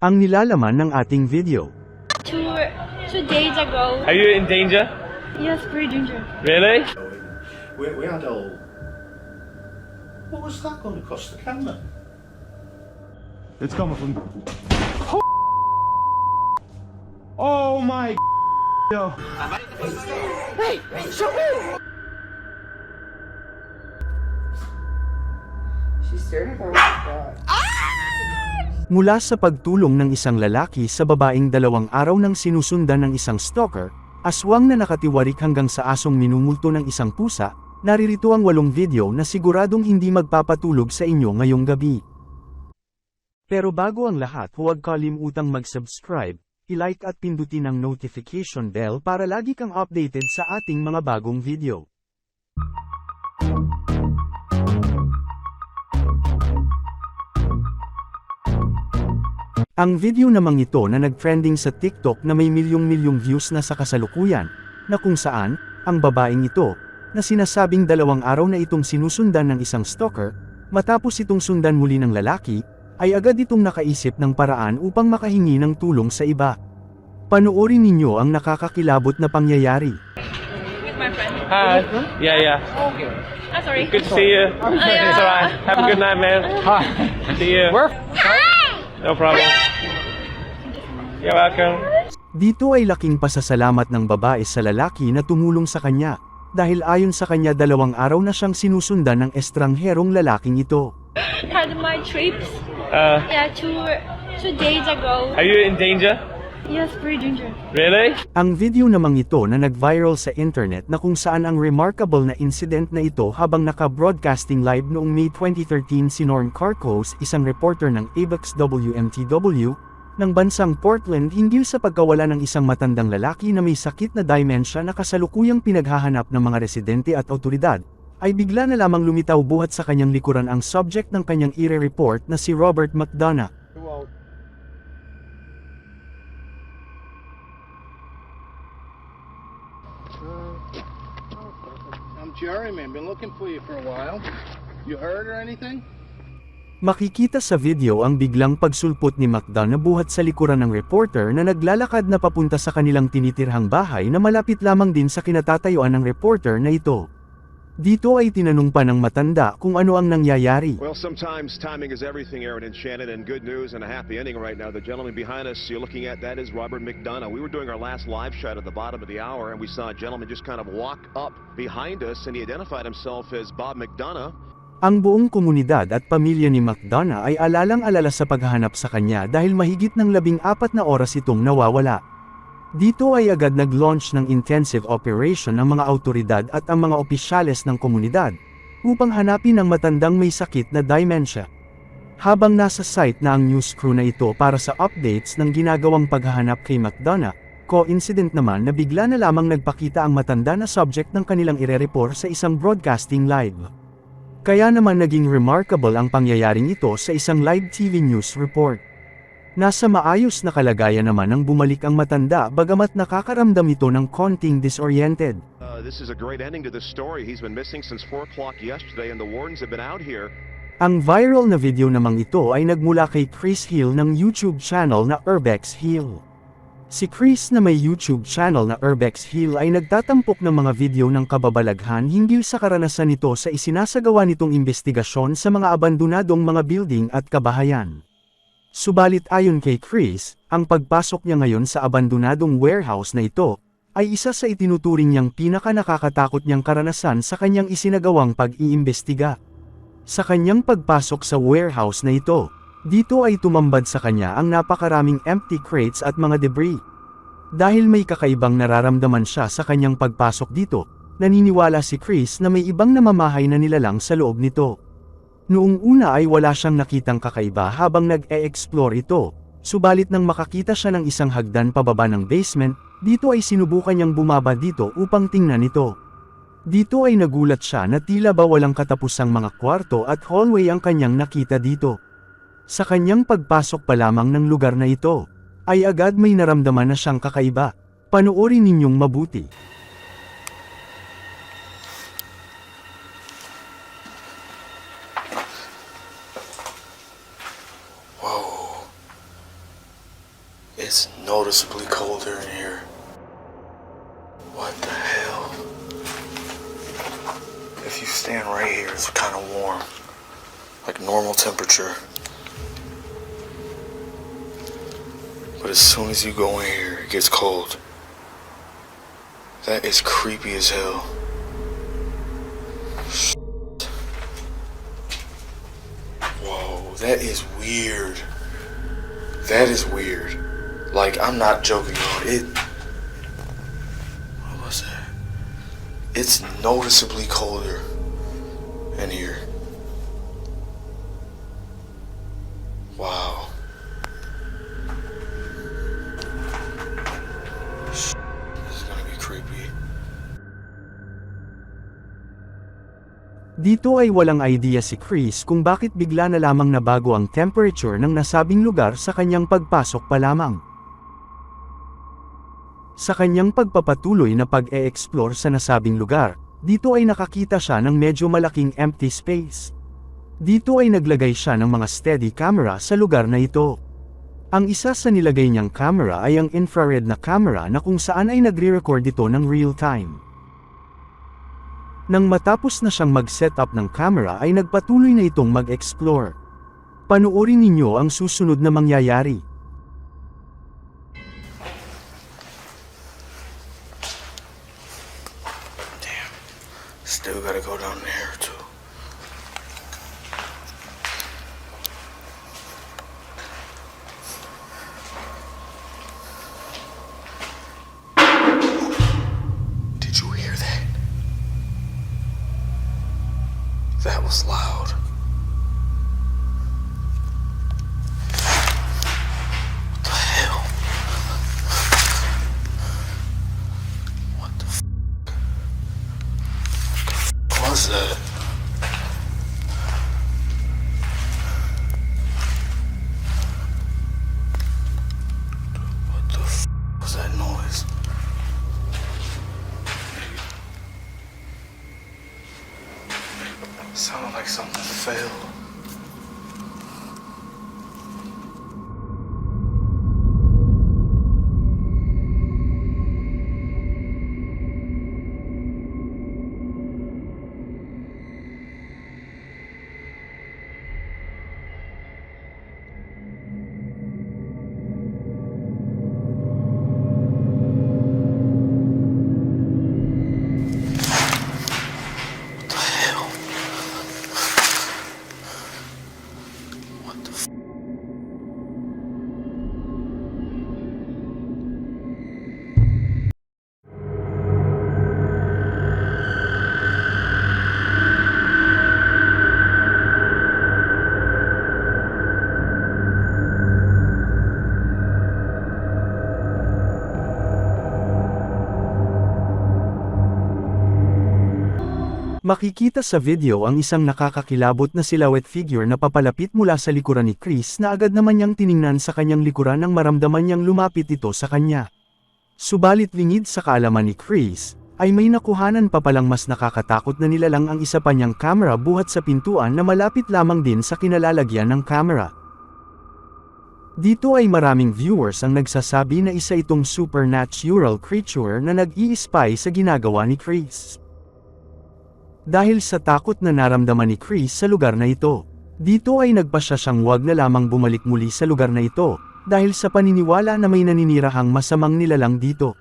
Ang nilalaman ng ating video. Two two days ago. Are you in danger? Yes, pretty danger. Really? We, we had all. What was that going across the camera? It's coming from. Oh my. Yo. She's staring at her. God. Mula sa pagtulong ng isang lalaki sa babaeng dalawang araw nang sinusundan ng isang stalker, aswang na nakatiwarik hanggang sa asong minumulto ng isang pusa, naririto ang walong video na siguradong hindi magpapatulog sa inyo ngayong gabi. Pero bago ang lahat huwag kalimutang mag-subscribe, i-like at pindutin ang notification bell para lagi kang updated sa ating mga bagong video. Ang video namang ito na nag-trending sa TikTok na may milyong-milyong views na sa kasalukuyan, na kung saan, ang babaeng ito, na sinasabing dalawang araw na itong sinusundan ng isang stalker, matapos itong sundan muli ng lalaki, ay agad itong nakaisip ng paraan upang makahingi ng tulong sa iba. Panoorin ninyo ang nakakakilabot na pangyayari. With my friend. Hi. Yeah, yeah. Ah, sorry. Good to see you. It's alright. Have a good night, man. Hi. See you. No problem. You're welcome. Dito ay laking pasasalamat ng babae sa lalaki na tumulong sa kanya, dahil ayon sa kanya dalawang araw na siyang sinusundan ng estrangherong lalaking ito. Had my trips. Uh, Yeah, two two days ago. are you in danger? Yes, pretty danger. Really? Ang video namang ito na nag-viral sa internet na kung saan ang remarkable na incident na ito habang naka-broadcasting live noong May 2013 si Norm Carcos, isang reporter ng ABEX WMTW, ng bansang Portland hinggil sa pagkawala ng isang matandang lalaki na may sakit na dementia na kasalukuyang pinaghahanap ng mga residente at otoridad, ay bigla na lamang lumitaw buhat sa kanyang likuran ang subject ng kanyang ire-report na si Robert McDonough. Man. Been looking for you for a while. You heard or anything? Makikita sa video ang biglang pagsulpot ni McDonough na buhat sa likuran ng reporter na naglalakad na papunta sa kanilang tinitirhang bahay na malapit lamang din sa kinatatayuan ng reporter na ito. Dito ay tinanong pa ng matanda kung ano ang nangyayari. Well, sometimes timing is everything, Aaron and Shannon, and good news and a happy ending right now. The gentleman behind us you're looking at, that is Robert McDonough. We were doing our last live shot at the bottom of the hour, and we saw a gentleman just kind of walk up behind us, and he identified himself as Bob McDonough. Ang buong komunidad at pamilya ni McDonough ay alalang-alala sa paghahanap sa kanya dahil mahigit ng labing apat na oras itong nawawala. Dito ay agad nag-launch ng intensive operation ng mga autoridad at ang mga opisyales ng komunidad upang hanapin ang matandang may sakit na dementia. Habang nasa site na ang news crew na ito para sa updates ng ginagawang paghahanap kay McDonough, coincident naman na bigla na lamang nagpakita ang matanda na subject ng kanilang ire-report sa isang broadcasting live. Kaya naman naging remarkable ang pangyayaring ito sa isang live TV news report. Nasa maayos na kalagayan naman ang bumalik ang matanda bagamat nakakaramdam ito ng konting disoriented. Uh, this is a great ending to this story. He's been missing since 4 o'clock yesterday, and the wardens have been out here. Ang viral na video namang ito ay nagmula kay Chris Hill ng YouTube channel na Urbex Hill. Si Chris na may YouTube channel na Urbex Hill ay nagtatampok ng mga video ng kababalaghan hinggil sa karanasan nito sa isinasagawa nitong investigasyon sa mga abandonadong mga building at kabahayan. Subalit ayon kay Chris, ang pagpasok niya ngayon sa abandonadong warehouse na ito, ay isa sa itinuturing niyang pinaka nakakatakot niyang karanasan sa kanyang isinagawang pag-iimbestiga. Sa kanyang pagpasok sa warehouse na ito, dito ay tumambad sa kanya ang napakaraming empty crates at mga debris. Dahil may kakaibang nararamdaman siya sa kanyang pagpasok dito, naniniwala si Chris na may ibang namamahay na nilalang sa loob nito. Noong una ay wala siyang nakitang kakaiba habang nag-e-explore ito, subalit nang makakita siya ng isang hagdan pababa ng basement, dito ay sinubukan niyang bumaba dito upang tingnan ito. Dito ay nagulat siya na tila ba walang katapusang mga kwarto at hallway ang kanyang nakita dito. Sa kanyang pagpasok pa lamang ng lugar na ito, ay agad may naramdaman na siyang kakaiba. Panoorin ninyong mabuti. It's noticeably colder in here. What the hell? If you stand right here, it's kind of warm. Like normal temperature. But as soon as you go in here, it gets cold. That is creepy as hell. Whoa, that is weird. That is weird. Like, I'm not joking, y'all. It. What was that? It's noticeably colder in here. Wow. This is gonna be creepy. Dito ay walang idea si Chris kung bakit bigla na lamang nabago ang temperature ng nasabing lugar sa kanyang pagpasok pa lamang. Sa kanyang pagpapatuloy na pag-e-explore sa nasabing lugar, dito ay nakakita siya ng medyo malaking empty space. Dito ay naglagay siya ng mga steady camera sa lugar na ito. Ang isa sa nilagay niyang camera ay ang infrared na camera na kung saan ay nagre-record ito ng real time. Nang matapos na siyang mag-set up ng camera ay nagpatuloy na itong mag-explore. Panoorin ninyo ang susunod na mangyayari. Still gotta go down there, Sounded like something fell. Makikita sa video ang isang nakakakilabot na silhouette figure na papalapit mula sa likuran ni Chris na agad naman niyang tiningnan sa kanyang likuran nang maramdaman niyang lumapit ito sa kanya. Subalit lingid sa kaalaman ni Chris, ay may nakuhanan pa palang mas nakakatakot na nilalang ang isa pa niyang camera buhat sa pintuan na malapit lamang din sa kinalalagyan ng camera. Dito ay maraming viewers ang nagsasabi na isa itong supernatural creature na nag-i-spy sa ginagawa ni Chris. Dahil sa takot na naramdaman ni Chris sa lugar na ito, dito ay nagpasya siyang wag na lamang bumalik muli sa lugar na ito, dahil sa paniniwala na may naninirahang masamang nilalang dito.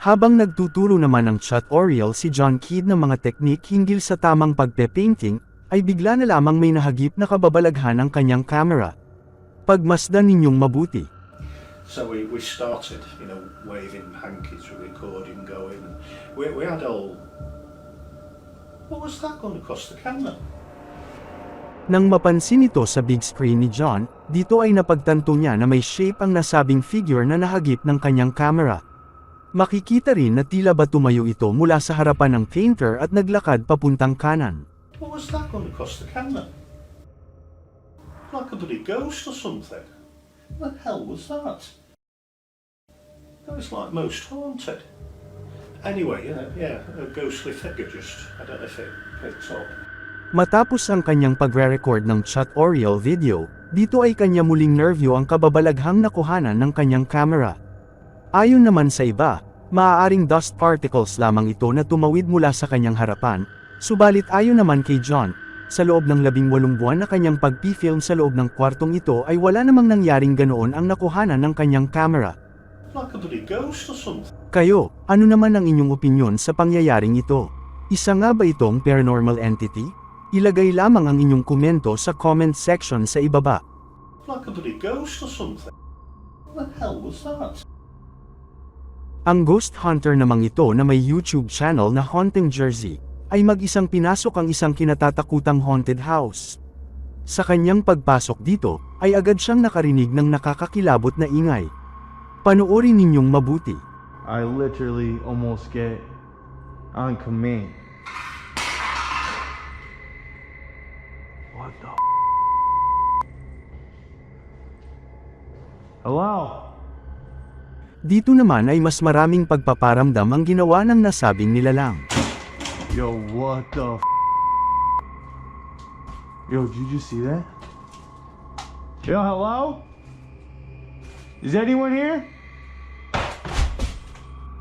Habang nagtuturo naman ng tutorial si John Kidd ng mga teknik hinggil sa tamang pagpe-painting, ay bigla na lamang may nahagip na kababalaghan ng kanyang camera. Pagmasdan ninyong mabuti. So we, we started, you know, waving hankies, recording going. And we, we had all. What was that going across the camera? Nang mapansin ito sa big screen ni John, dito ay napagtanto niya na may shape ang nasabing figure na nahagip ng kanyang camera. Makikita rin na tila ba tumayo ito mula sa harapan ng painter at naglakad papuntang kanan. What was that going across the camera? Like a bloody ghost or something. What the hell was that? That was like most haunted. Anyway, yeah, yeah, a ghostly figure just, I don't know if it picked up. Matapos ang kanyang pagre-record ng tutorial video, Dito ay kanya muling nervyo ang kababalaghang nakuhanan ng kanyang camera. Ayon naman sa iba, maaaring dust particles lamang ito na tumawid mula sa kanyang harapan, subalit ayon naman kay John, sa loob ng labing walong buwan na kanyang pagpi-film sa loob ng kwartong ito ay wala namang nangyaring ganoon ang nakuhanan ng kanyang camera. Like a bloody ghost or something. Kayo, ano naman ang inyong opinyon sa pangyayaring ito? Isa nga ba itong paranormal entity? Ilagay lamang ang inyong komento sa comment section sa ibaba. Like a bloody ghost or something. What the hell was that? Ang ghost hunter namang ito na may YouTube channel na Haunting Jersey, ay mag-isang pinasok ang isang kinatatakutang haunted house. Sa kanyang pagpasok dito, ay agad siyang nakarinig ng nakakakilabot na ingay. Panoorin ninyong mabuti. I literally almost get on command. What the? Hello? Dito naman ay mas maraming pagpaparamdam ang ginawa ng nasabing nilalang. Yo, what the? Yo, did you see that? Yo, hello? Is anyone here?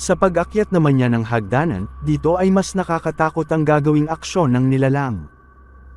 Sa pag-akyat naman niya ng hagdanan, dito ay mas nakakatakot ang gagawing aksyon ng nilalang.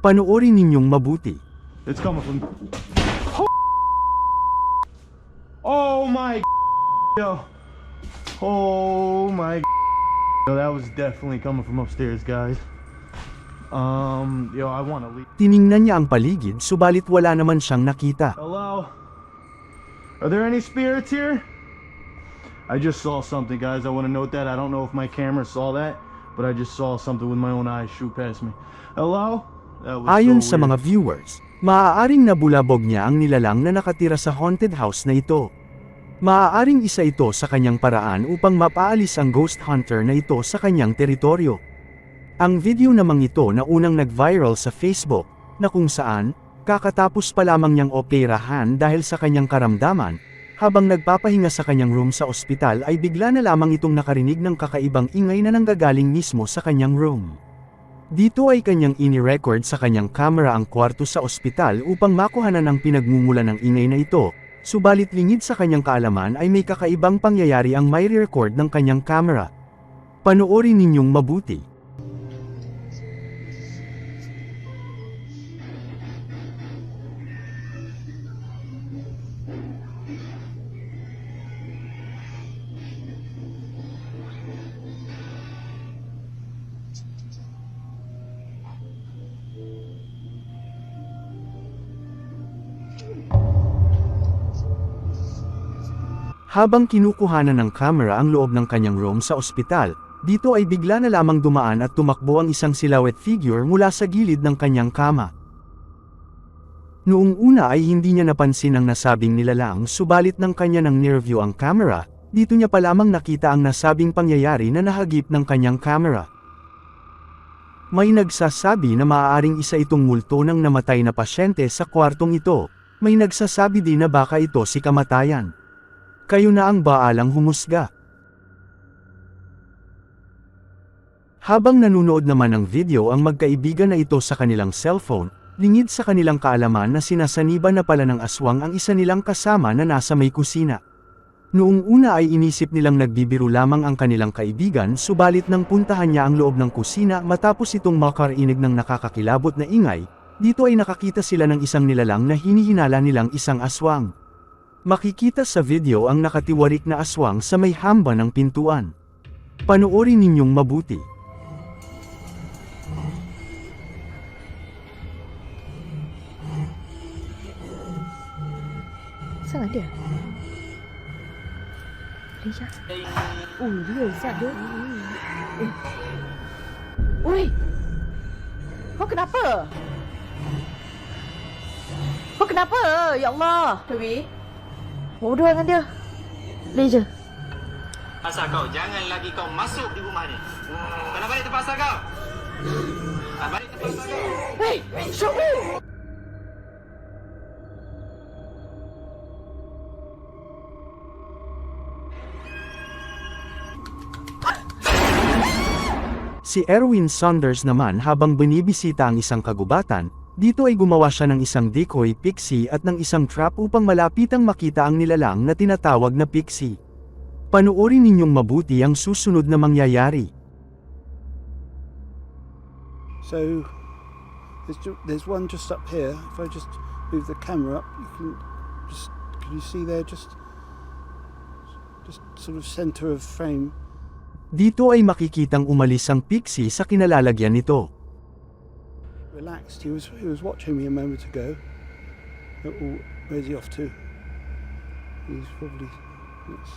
Panoorin ninyong mabuti. It's coming from. Oh my yo. Oh my yo, that was definitely coming from upstairs, guys. Um, yo, I want to leave. Tiningnan niya ang paligid subalit wala naman siyang nakita. Hello? Are there any spirits here? I just saw something, guys. I want to note that. I don't know if my camera saw that, but I just saw something with my own eyes shoot past me. Hello? That was Ayon so sa weird. mga viewers, maaaring nabulabog niya ang nilalang na nakatira sa haunted house na ito. Maaaring isa ito sa kanyang paraan upang mapaalis ang ghost hunter na ito sa kanyang teritoryo. Ang video namang ito na unang nag-viral sa Facebook, na kung saan, kakatapos pa lamang niyang operahan dahil sa kanyang karamdaman, habang nagpapahinga sa kanyang room sa ospital ay bigla na lamang itong nakarinig ng kakaibang ingay na nanggagaling mismo sa kanyang room. Dito ay kanyang ini-record sa kanyang camera ang kwarto sa ospital upang makuhanan ang pinagmumula ng ingay na ito, subalit lingid sa kanyang kaalaman ay may kakaibang pangyayari ang may record ng kanyang camera. Panoorin ninyong mabuti. Habang kinukuhanan ng camera ang loob ng kanyang room sa ospital, dito ay bigla na lamang dumaan at tumakbo ang isang silhouette figure mula sa gilid ng kanyang kama. Noong una ay hindi niya napansin ang nasabing nilalang subalit ng kanya ng nearview ang camera, dito niya pa lamang nakita ang nasabing pangyayari na nahagip ng kanyang camera. May nagsasabi na maaaring isa itong multo ng namatay na pasyente sa kwartong ito, may nagsasabi din na baka ito si kamatayan. Kayo na ang baalang humusga. Habang nanunood naman ng video ang magkaibigan na ito sa kanilang cellphone, lingid sa kanilang kaalaman na sinasaniba na pala ng aswang ang isa nilang kasama na nasa may kusina. Noong una ay inisip nilang nagbibiro lamang ang kanilang kaibigan subalit nang puntahan niya ang loob ng kusina matapos itong makarinig ng nakakakilabot na ingay, dito ay nakakita sila ng isang nilalang na hinihinala nilang isang aswang. Makikita sa video ang nakatiwarik na aswang sa may hamba ng pintuan. Panoorin ninyong mabuti. Saan dia? Lihat. Oh, dia Izzat dia. Eh. Kau kenapa? Kau kenapa? Ya Allah. Bodoh dengan dia. Leja. Asal kau jangan lagi kau masuk di rumah ni. Kau nak balik tempat asal kau? Ah, balik tempat asal kau. Hei, Syukri. Si Erwin Saunders naman habang binibisita ang isang kagubatan, Dito ay gumawa siya ng isang decoy pixie at ng isang trap upang malapitang makita ang nilalang na tinatawag na pixie. Panoorin ninyong mabuti ang susunod na mangyayari. So there's, there's one just up here. If I just move the camera up, you can just can you see there just just sort of center of frame. Dito ay makikitang umalis ang pixie sa kinalalagyan nito. Relaxed. He was he was watching me a moment ago. Oh, where's he off to? He's probably. It's,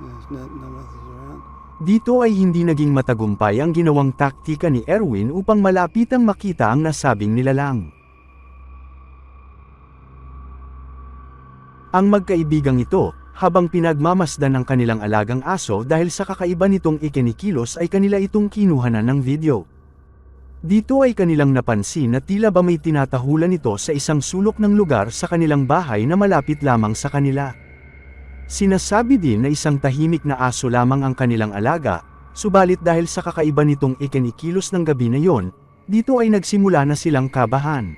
there's no, none others around. Dito ay hindi naging matagumpay ang ginawang taktika ni Erwin upang malapitang makita ang nasabing nilalang. Ang magkaibigang ito, habang pinagmamasdan ng kanilang alagang aso dahil sa kakaiba nitong ikinikilos ay kanila itong kinuhanan ng video. Dito ay kanilang napansin na tila ba may tinatahulan ito sa isang sulok ng lugar sa kanilang bahay na malapit lamang sa kanila. Sinasabi din na isang tahimik na aso lamang ang kanilang alaga, subalit dahil sa kakaiba nitong ikinikilos ng gabi na yon, dito ay nagsimula na silang kabahan.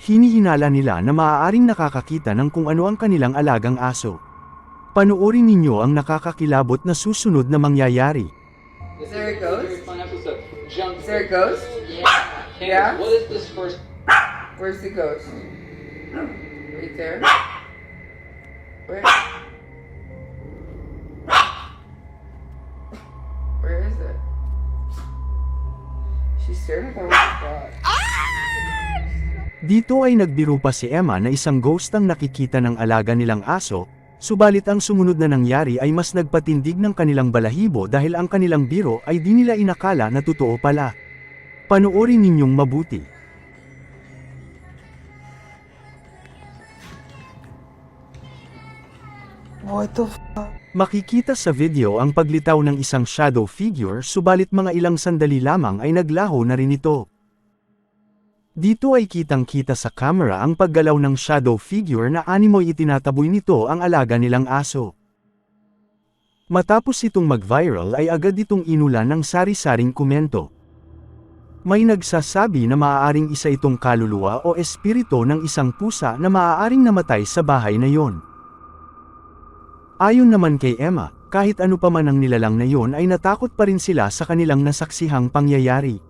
Hinihinala nila na maaaring nakakakita ng kung ano ang kanilang alagang aso. Panoorin ninyo ang nakakakilabot na susunod na mangyayari. Is there a ghost? Is there a ghost? Yeah? What is this first? Where's the ghost? Right there? Where? Where is it? She's staring at the spot. Dito ay nagbiro pa si Emma na isang ghost ang nakikita ng alaga nilang aso, subalit ang sumunod na nangyari ay mas nagpatindig ng kanilang balahibo dahil ang kanilang biro ay di nila inakala na totoo pala. Panoorin ninyong mabuti. What the? Makikita sa video ang paglitaw ng isang shadow figure subalit mga ilang sandali lamang ay naglaho na rin ito. Dito ay kitang-kita sa camera ang paggalaw ng shadow figure na animoy itinataboy nito ang alaga nilang aso. Matapos itong mag-viral ay agad itong inulan ng sari-saring komento. May nagsasabi na maaaring isa itong kaluluwa o espiritu ng isang pusa na maaaring namatay sa bahay na yon. Ayon naman kay Emma, kahit ano pa man ang nilalang na yon ay natakot pa rin sila sa kanilang nasaksihang pangyayari.